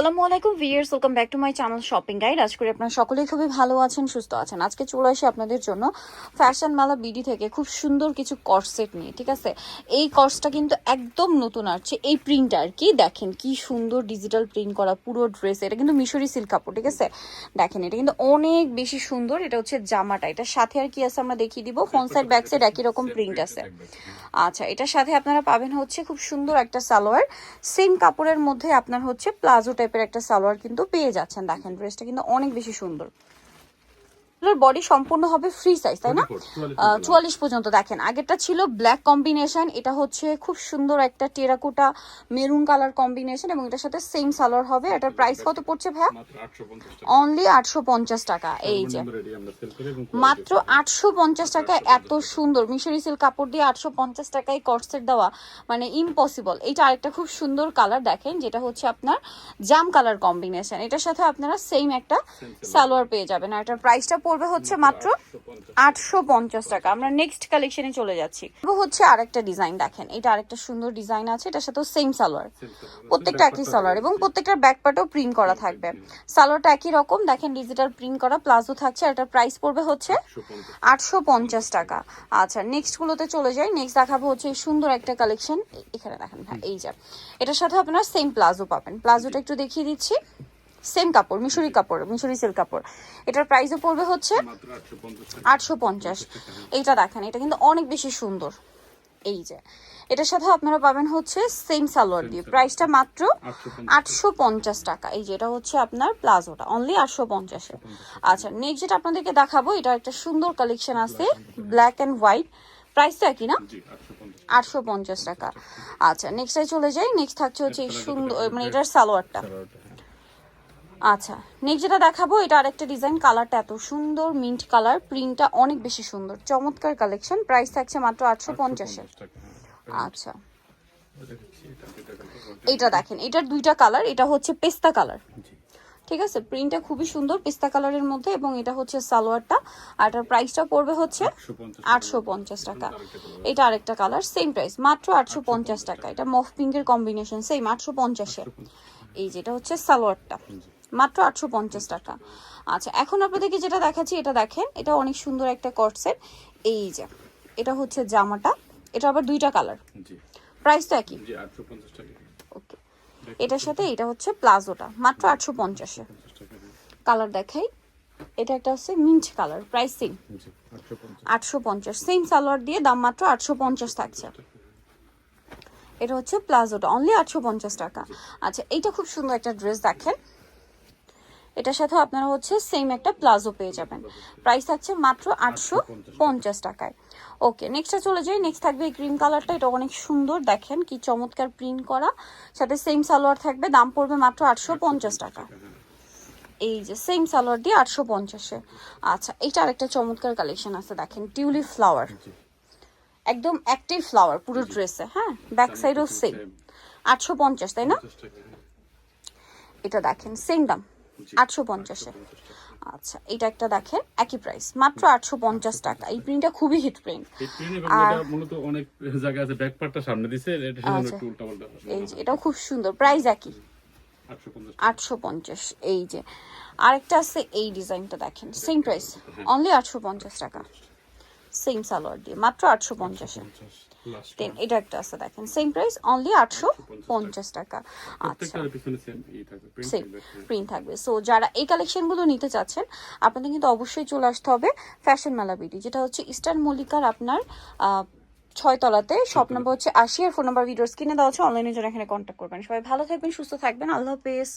আসসালামু আলাইকুম viewers welcome back to my channel shopping guide. আজ করে আপনারা সকলেই খুবই ভালো আছেন, সুস্থ আছেন। আজকে চলে আসি আপনাদের জন্য ফ্যাশন মালা বিডি থেকে খুব সুন্দর কিছু কর্সেট নিয়ে, ঠিক আছে? এই কর্সটা কিন্তু একদম নতুন আসছে। এই প্রিন্ট আর কি, দেখেন কি সুন্দর ডিজিটাল প্রিন্ট করা পুরো ড্রেস এটা কিন্তু মিশরি সিল্ক কাপড়, ঠিক আছে? দেখেন, এটা কিন্তু অনেক বেশি সুন্দর, এটা হচ্ছে জামাটা। এটার সাথে আর কি আছে আমরা দেখিয়ে দিব ফ্রন্ট সাইড ব্যাক সাইড একই রকম প্রিন্ট আছে। আচ্ছা এটার সাথে আপনারা পাবেন হচ্ছে খুব সুন্দর একটা সালোয়ার। সেম কাপড়ের মধ্যে আপনার হচ্ছে প্লাজো টাইপের একটা সালোয়ার কিন্তু পেয়ে যাচ্ছেন। দেখেন ড্রেসটা কিন্তু অনেক বেশি সুন্দর। বডি সম্পূর্ণ হবে ফ্রি সাইজ তাই না? চুয়াল্লিশ পর্যন্ত। দেখেন আগেরটা ছিল ব্ল্যাক কম্বিনেশন এটা হচ্ছে খুব সুন্দর একটা টেরাকোটা মেরুন কালার কম্বিনেশন এবং এটার সাথে সেম সালোয়ার হবে। এটার প্রাইস কত পড়ছে ভাইয়া? অনলি আটশো পঞ্চাশ টাকা। এই যে। মাত্র আটশো পঞ্চাশ টাকায় এত সুন্দর মিশরি সিল্ক কাপড় দিয়ে আটশো পঞ্চাশ টাকায় কটসেট দেওয়া মানে ইম্পসিবল এইটা আরেকটা খুব সুন্দর কালার দেখেন যেটা হচ্ছে আপনার জাম কালার কম্বিনেশন এটার সাথে আপনারা সেম একটা সালোয়ার পেয়ে যাবেন। আর এটার প্রাইসটা পড়বে হচ্ছে মাত্র আটশো পঞ্চাশ টাকা। আমরা নেক্সট কালেকশনে চলে যাচ্ছি। হচ্ছে আরেকটা ডিজাইন দেখেন। এটা আরেকটা সুন্দর ডিজাইন আছে এটার সাথেও সেম সালোয়ার। প্রত্যেকটা একই সালোয়ার এবং প্রত্যেকটার ব্যাক পার্টও প্রিন্ট করা থাকবে। সালোয়ারটা একই রকম দেখেন ডিজিটাল প্রিন্ট করা প্লাজো থাকছে আর এটার প্রাইস পড়বে হচ্ছে আটশো পঞ্চাশ টাকা। আচ্ছা নেক্সট গুলোতে চলে যাই। নেক্সট দেখাবো হচ্ছে এই সুন্দর একটা কালেকশন এখানে দেখেন হ্যাঁ এই যা। এটার সাথে আপনার সেম প্লাজো পাবেন। প্লাজোটা একটু দেখিয়ে দিচ্ছি। সেম কাপড় মিশরি কাপড় মিশরি সিল্ক কাপড়। এটার প্রাইসও পড়বে হচ্ছে আটশো পঞ্চাশ। এইটা দেখেন এটা কিন্তু অনেক বেশি সুন্দর। এই যে এটার সাথে আপনারা পাবেন হচ্ছে সেম সালোয়ার দিয়ে। প্রাইসটা মাত্র আটশো পঞ্চাশ টাকা। এই যে এটা হচ্ছে আপনার প্লাজোটা অনলি আটশো পঞ্চাশে। আচ্ছা নেক্সট যেটা আপনাদেরকে দেখাবো এটা একটা সুন্দর কালেকশন আছে ব্ল্যাক অ্যান্ড হোয়াইট প্রাইসটা কি না? আটশো পঞ্চাশ টাকা। আচ্ছা নেক্সটে চলে যাই। নেক্সট থাকছে হচ্ছে এই সুন্দর মানে এটার সালোয়ারটা। আচ্ছা নেক্সট যেটা দেখাবো এটা আরেকটা ডিজাইন কালারটা এত সুন্দর মিন্ট কালার প্রিন্টটা অনেক বেশি সুন্দর চমৎকার কালেকশন প্রাইস থাকছে মাত্র আটশো পঞ্চাশের আচ্ছা। এটা দেখেন এটার দুইটা কালার এটা হচ্ছে পেস্তা কালার ঠিক আছে প্রিন্টটা খুবই সুন্দর পেস্তা কালারের মধ্যে এবং এটা হচ্ছে সালোয়ারটা আর এটার প্রাইসটা পড়বে হচ্ছে আটশো পঞ্চাশ টাকা। এটা আরেকটা কালার সেম প্রাইস মাত্র আটশো পঞ্চাশ টাকা। এটা মফ পিঙ্কের কম্বিনেশন সেম আটশো পঞ্চাশে এই যেটা হচ্ছে সালোয়ারটা। মাত্র আটশো পঞ্চাশ টাকা। আচ্ছা এখন আপনাদেরকে যেটা দেখাচ্ছি এটা দেখেন এটা অনেক সুন্দর একটা কটসেট এই যে এটা হচ্ছে জামাটা এটা আবার দুইটা কালার। প্রাইসটা একই। ওকে। এটার সাথে এটা হচ্ছে প্লাজোটা মাত্র আটশো পঞ্চাশে। কালার দেখাই এটা একটা হচ্ছে মিন্ট কালার প্রাইস সেম আটশো পঞ্চাশ। সেম সালোয়ার দিয়ে দাম মাত্র আটশো পঞ্চাশ থাকছে। এটা হচ্ছে প্লাজোটা অনলি আটশো পঞ্চাশ টাকা। আচ্ছা এইটা খুব সুন্দর একটা ড্রেস দেখেন। এটার সাথে আপনারা হচ্ছে সেম একটা প্লাজো পেয়ে যাবেন। প্রাইস থাকছে মাত্র আটশো পঞ্চাশ টাকায়। ওকে নেক্সটে চলে যাই। নেক্সট থাকবে এই ক্রিম কালারটা এটা অনেক সুন্দর দেখেন কি চমৎকার প্রিন্ট করা। সাথে সেম সালোয়ার থাকবে দাম পড়বে মাত্র আটশো পঞ্চাশ টাকা। এই যে সেম সালোয়ার দিয়ে আটশো পঞ্চাশে। আচ্ছা এটা আরেকটা চমৎকার কালেকশন আছে দেখেন টিউলিপ ফ্লাওয়ার একদম অ্যাক্টিভ ফ্লাওয়ার পুরো ড্রেসে হ্যাঁ? ব্যাক সাইডও সেম আটশো পঞ্চাশ তাই না? এটা দেখেন সেম দাম। আটশো পঞ্চাশে। আচ্ছা এটা একটা দেখেন একই প্রাইস মাত্র আটশো পঞ্চাশ টাকা। এই প্রিন্টটা খুবই হিট প্রিন্ট আর মূলত অনেক জায়গা আছে ব্যাক পার্টটা সামনে দিছে এটা আচ্ছা। একটু উল্টাপাল্টা এই যে এটাও খুব সুন্দর প্রাইস একই। আটশো পঞ্চাশ এই যে। আরেকটা আছে এই ডিজাইনটা দেখেন সেম প্রাইস অনলি আটশো পঞ্চাশ টাকা। সেম সালোয়ার দিয়ে মাত্র আটশো পঞ্চাশে দেন এটা একটা আছে দেখেন সেম প্রাইস অনলি আটশো পঞ্চাশ টাকা। আচ্ছা। সেম প্রিন্ট থাকবে সো যারা এই কালেকশনগুলো নিতে চাচ্ছেন আপনাদের কিন্তু অবশ্যই চলে আসতে হবে ফ্যাশন মেলা বিডি যেটা হচ্ছে ইস্টার্ন মল্লিকার আপনার ছয়তলাতে শপ নাম্বার হচ্ছে আশি আর ফোন নাম্বার ভিডিওস কিনে দেওয়া হচ্ছে অনলাইনের জন্য এখানে কন্ট্যাক্ট করবেন। সবাই ভালো থাকবেন সুস্থ থাকবেন। আল্লাহ হাফেজ।